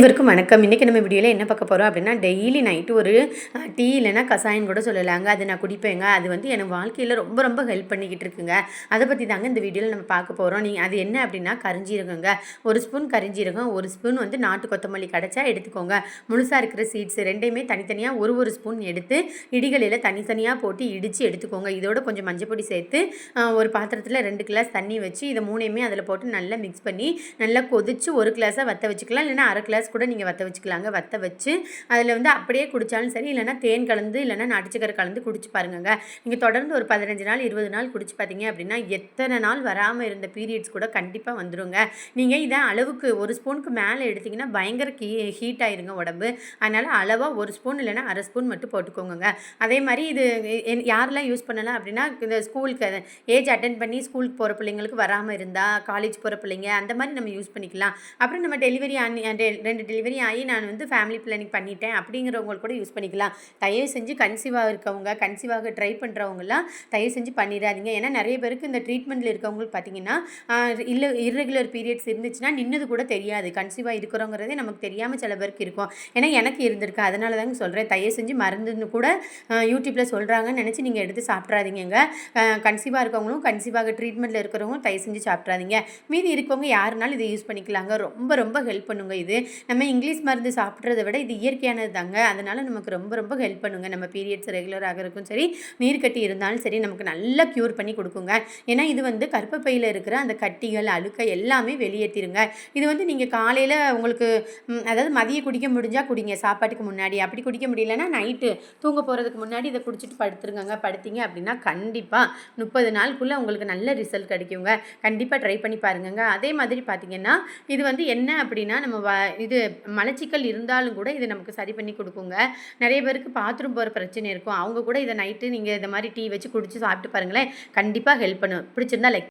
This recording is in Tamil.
இவருக்கும் வணக்கம். இன்றைக்கி நம்ம வீடியோவில் என்ன பார்க்க போகிறோம் அப்படின்னா டெய்லி நைட்டு ஒரு டீ இல்லைன்னா கசாயம் கூட சொல்லலாங்க. அது நான் குடிப்பேங்க. அது வந்து எனக்கு வாழ்க்கையில் ரொம்ப ரொம்ப ஹெல்ப் பண்ணிக்கிட்டு இருக்குங்க. அதை பற்றி தாங்க இந்த வீடியோவில் நம்ம பார்க்க போகிறோம் நீங்கள் அது என்ன அப்படின்னா கரிஞ்சீரகங்க. ஒரு ஸ்பூன் கரிஞ்சீரகம் ஒரு ஸ்பூன் வந்து நாட்டு கொத்தமல்லி கிடச்சா எடுத்துக்கோங்க. முழுசாக இருக்கிற சீட்ஸ் ரெண்டையுமே தனித்தனியாக ஒரு ஒரு ஸ்பூன் எடுத்து இடிகளில் தனித்தனியாக போட்டு இடித்து எடுத்துக்கோங்க. இதோட கொஞ்சம் மஞ்சள் பொடி சேர்த்து ஒரு பாத்திரத்தில் ரெண்டு கிளாஸ் தண்ணி வச்சு இதை மூணையுமே அதில் போட்டு நல்லா மிக்ஸ் பண்ணி நல்லா கொதிச்சு ஒரு கிளாஸாக வற்ற வச்சுக்கலாம். இல்லைனா அரை கிளாஸ் கூட நீங்கள் வற்ற வச்சுக்கலாங்க. வற்ற வச்சு அதில் வந்து அப்படியே குடித்தாலும் சரி இல்லைனா தேன் கலந்து இல்லைன்னா நாட்டுச்சக்கரை கலந்து குடிச்சு பாருங்கங்க. நீங்கள் தொடர்ந்து ஒரு பதினஞ்சு நாள் இருபது நாள் குடிச்சு பார்த்தீங்க அப்படின்னா எத்தனை நாள் வராமல் இருந்த பீரியட்ஸ் கூட கண்டிப்பாக வந்துடுங்க நீங்கள் இதை அளவுக்கு ஒரு ஸ்பூனுக்கு மேலே எடுத்திங்கன்னா பயங்கர கீ ஹீட் ஆயிருங்க உடம்பு. அதனால் அளவாக ஒரு ஸ்பூன் இல்லைனா அரை ஸ்பூன் மட்டும் போட்டுக்கோங்க அதே மாதிரி இது யாரெல்லாம் யூஸ் பண்ணலாம் அப்படின்னா இந்த ஸ்கூலுக்கு ஏஜ் அட்டன் பண்ணி ஸ்கூலுக்கு போகிற பிள்ளைங்களுக்கு வராமல் இருந்தால் காலேஜ் போகிற பிள்ளைங்க அந்த மாதிரி நம்ம யூஸ் பண்ணிக்கலாம். அப்புறம் நம்ம டெலிவரி ஆனி ரெண்டு டெலிவரி ஆகி நான் வந்து ஃபேமிலி பிளானிங் பண்ணிட்டேன். அப்படிங்கிறவங்க கூட யூஸ் பண்ணிக்கலாம். தயவு செஞ்சு கன்சீவாக இருக்கவங்க கன்சீவாக ட்ரை பண்ணுறவங்கலாம் தயவு செஞ்சு பண்ணிடாதீங்க. ஏன்னா நிறைய பேருக்கு இந்த ட்ரீட்மெண்ட்டில் இருக்கவங்களுக்கு பார்த்தீங்கன்னா இல்லை இர்ரெகுலர் பீரியட்ஸ் இருந்துச்சுன்னா நின்னது கூட தெரியாது. கன்சீவாக இருக்கிறோங்கிறதே நமக்கு தெரியாமல் சில பேருக்கு இருக்கும். ஏன்னா எனக்கு இருந்திருக்கு. அதனால தாங்க சொல்கிறேன் தயவு செஞ்சு மருந்துன்னு கூட யூடியூப்பில் சொல்கிறாங்கன்னு நினச்சி நீங்கள் எடுத்து சாப்பிட்றாதீங்க கன்சீவாக இருக்கவங்களும் கன்சீவாக ட்ரீட்மெண்ட்டில் இருக்கிறவங்களும் தயவு செஞ்சு சாப்பிட்றாதீங்க. மீதி இருக்கவங்க யாருனாலும் இதை யூஸ் பண்ணிக்கலாங்க. ரொம்ப ரொம்ப ஹெல்ப் பண்ணுங்க இது. நம்ம இங்கிலீஷ் மருந்து சாப்பிட்றத விட இது இயற்கையானது தாங்க. அதனால் நமக்கு ரொம்ப ரொம்ப ஹெல்ப் பண்ணுங்க. நம்ம பீரியட்ஸ் ரெகுலர் இருக்கும். சரி நீர் கட்டி இருந்தாலும் சரி நமக்கு நல்லா க்யூர் பண்ணி கொடுக்குங்க. ஏன்னா இது வந்து கர்ப்பப்பையில் இருக்கிற அந்த கட்டிகள் அழுக்கை எல்லாமே வெளியேற்றிருங்க இது வந்து நீங்கள் காலையில் உங்களுக்கு அதாவது மதியம் குடிக்க முடிஞ்சால் குடிங்க. சாப்பாட்டுக்கு முன்னாடி. அப்படி குடிக்க முடியலன்னா நைட்டு தூங்க போகிறதுக்கு முன்னாடி இதை குடிச்சிட்டு படுத்துருங்க படுத்தீங்க அப்படின்னா கண்டிப்பாக முப்பது நாளுக்குள்ளே உங்களுக்கு நல்ல ரிசல்ட் கிடைக்குங்க. கண்டிப்பாக ட்ரை பண்ணி பாருங்கங்க. அதே மாதிரி பார்த்தீங்கன்னா இது வந்து என்ன அப்படின்னா நம்ம வ இது மலச்சிக்கல் இருந்தாலும் கூட இது நமக்கு சரி பண்ணி கொடுக்குங்க. நிறைய பேருக்கு பாத்ரூம் போகிற பிரச்சனை இருக்கும். அவங்க கூட இதை நைட்டு நீங்கள் இந்த மாதிரி டீ வச்சு குடிச்சு சாப்பிட்டு பாருங்களேன். கண்டிப்பாக ஹெல்ப் பண்ணும். பிடிச்சிருந்தா லைக்